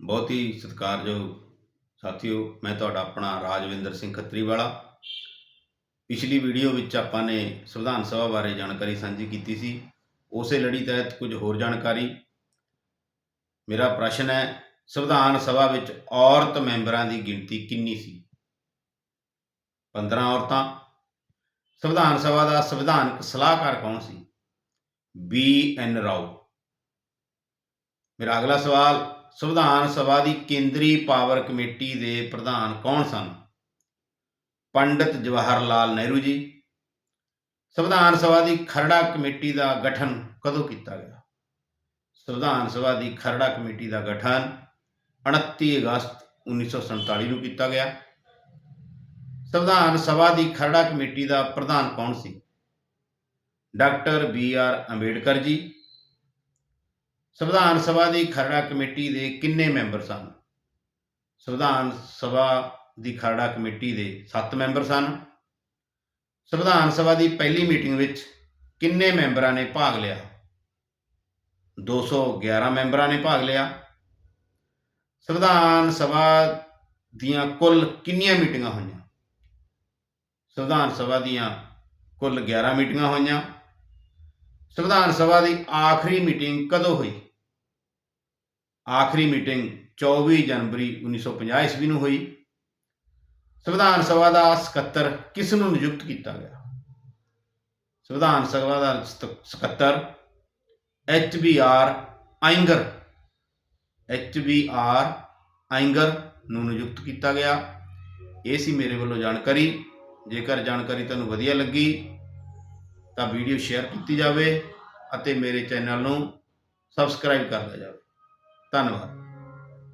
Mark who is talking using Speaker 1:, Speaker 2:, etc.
Speaker 1: ਬਹੁਤ ਹੀ ਸਤਿਕਾਰਯੋਗ ਸਾਥੀਓ, ਮੈਂ ਤੁਹਾਡਾ ਆਪਣਾ ਰਾਜਵਿੰਦਰ ਸਿੰਘ ਖੱਤਰੀ ਵਾਲਾ ਪਿਛਲੀ ਵੀਡੀਓ ਵਿੱਚ ਆਪਾਂ ਨੇ ਸੰਵਿਧਾਨ ਸਭਾ ਬਾਰੇ ਜਾਣਕਾਰੀ ਸਾਂਝੀ ਕੀਤੀ ਸੀ। ਉਸੇ ਲੜੀ ਤਹਿਤ ਕੁਝ ਹੋਰ ਜਾਣਕਾਰੀ। ਮੇਰਾ ਪ੍ਰਸ਼ਨ ਹੈ, ਸੰਵਿਧਾਨ ਸਭਾ ਵਿੱਚ ਔਰਤ ਮੈਂਬਰਾਂ ਦੀ ਗਿਣਤੀ ਕਿੰਨੀ ਸੀ? 15 ਔਰਤਾਂ। ਸੰਵਿਧਾਨ ਸਭਾ ਦਾ ਸੰਵਿਧਾਨਕ ਸਲਾਹਕਾਰ ਕੌਣ ਸੀ? B N Rao. ਮੇਰਾ ਅਗਲਾ ਸਵਾਲ ਸੰਵਿਧਾਨ ਸਭਾ ਦੀ ਕੇਂਦਰੀ ਪਾਵਰ ਕਮੇਟੀ ਦੇ ਪ੍ਰਧਾਨ ਕੌਣ ਸਨ? ਪੰਡਿਤ ਜਵਾਹਰ ਲਾਲ ਨਹਿਰੂ ਜੀ। ਸੰਵਿਧਾਨ ਸਭਾ ਦੀ ਖਰੜਾ ਕਮੇਟੀ ਦਾ ਗਠਨ ਕਦੋਂ ਕੀਤਾ ਗਿਆ? ਸੰਵਿਧਾਨ ਸਭਾ ਦੀ ਖਰੜਾ ਕਮੇਟੀ ਦਾ ਗਠਨ 29 ਅਗਸਤ 1947 ਨੂੰ ਕੀਤਾ ਗਿਆ। ਸੰਵਿਧਾਨ ਸਭਾ ਦੀ ਖਰੜਾ ਕਮੇਟੀ ਦਾ ਪ੍ਰਧਾਨ ਕੌਣ ਸੀ? Doctor B R Ambedkar ji. ਸੰਵਿਧਾਨ ਸਭਾ ਦੀ ਖਰੜਾ ਕਮੇਟੀ ਦੇ ਕਿੰਨੇ ਮੈਂਬਰ ਸਨ? ਸੰਵਿਧਾਨ ਸਭਾ ਦੀ ਖਰੜਾ ਕਮੇਟੀ ਦੇ 7 ਮੈਂਬਰ ਸਨ। ਸੰਵਿਧਾਨ ਸਭਾ ਦੀ ਪਹਿਲੀ ਮੀਟਿੰਗ ਵਿੱਚ ਕਿੰਨੇ ਮੈਂਬਰਾਂ ਨੇ ਭਾਗ ਲਿਆ? 211 ਮੈਂਬਰਾਂ ਨੇ ਭਾਗ ਲਿਆ। ਸੰਵਿਧਾਨ ਸਭਾ ਦੀਆਂ ਕੁੱਲ ਕਿੰਨੀਆਂ ਮੀਟਿੰਗਾਂ ਹੋਈਆਂ? ਸੰਵਿਧਾਨ ਸਭਾ ਦੀਆਂ ਕੁੱਲ 11 ਮੀਟਿੰਗਾਂ ਹੋਈਆਂ। ਸੰਵਿਧਾਨ ਸਭਾ ਦੀ ਆਖਰੀ ਮੀਟਿੰਗ ਕਦੋਂ ਹੋਈ? ਆਖਰੀ ਮੀਟਿੰਗ 24 ਜਨਵਰੀ 1950 ਈਸਵੀ ਨੂੰ ਹੋਈ। ਸੰਵਿਧਾਨ ਸਭਾ ਦਾ ਸਕੱਤਰ ਕਿਸ ਨੂੰ ਨਿਯੁਕਤ ਕੀਤਾ ਗਿਆ? ਸੰਵਿਧਾਨ ਸਭਾ ਦਾ ਸਕੱਤਰ H B R Iyengar, H B R Iyengar ਨੂੰ ਨਿਯੁਕਤ ਕੀਤਾ ਗਿਆ। ਇਹ ਸੀ ਮੇਰੇ ਵੱਲੋਂ ਜਾਣਕਾਰੀ। ਜੇਕਰ ਜਾਣਕਾਰੀ ਤੁਹਾਨੂੰ ਵਧੀਆ ਲੱਗੀ ਤਾਂ ਵੀਡੀਓ ਸ਼ੇਅਰ ਕੀਤੀ ਜਾਵੇ ਅਤੇ ਮੇਰੇ ਚੈਨਲ ਨੂੰ ਸਬਸਕ੍ਰਾਈਬ ਕਰ ਲਿਆ ਜਾਵੇ। ਧੰਨਵਾਦ।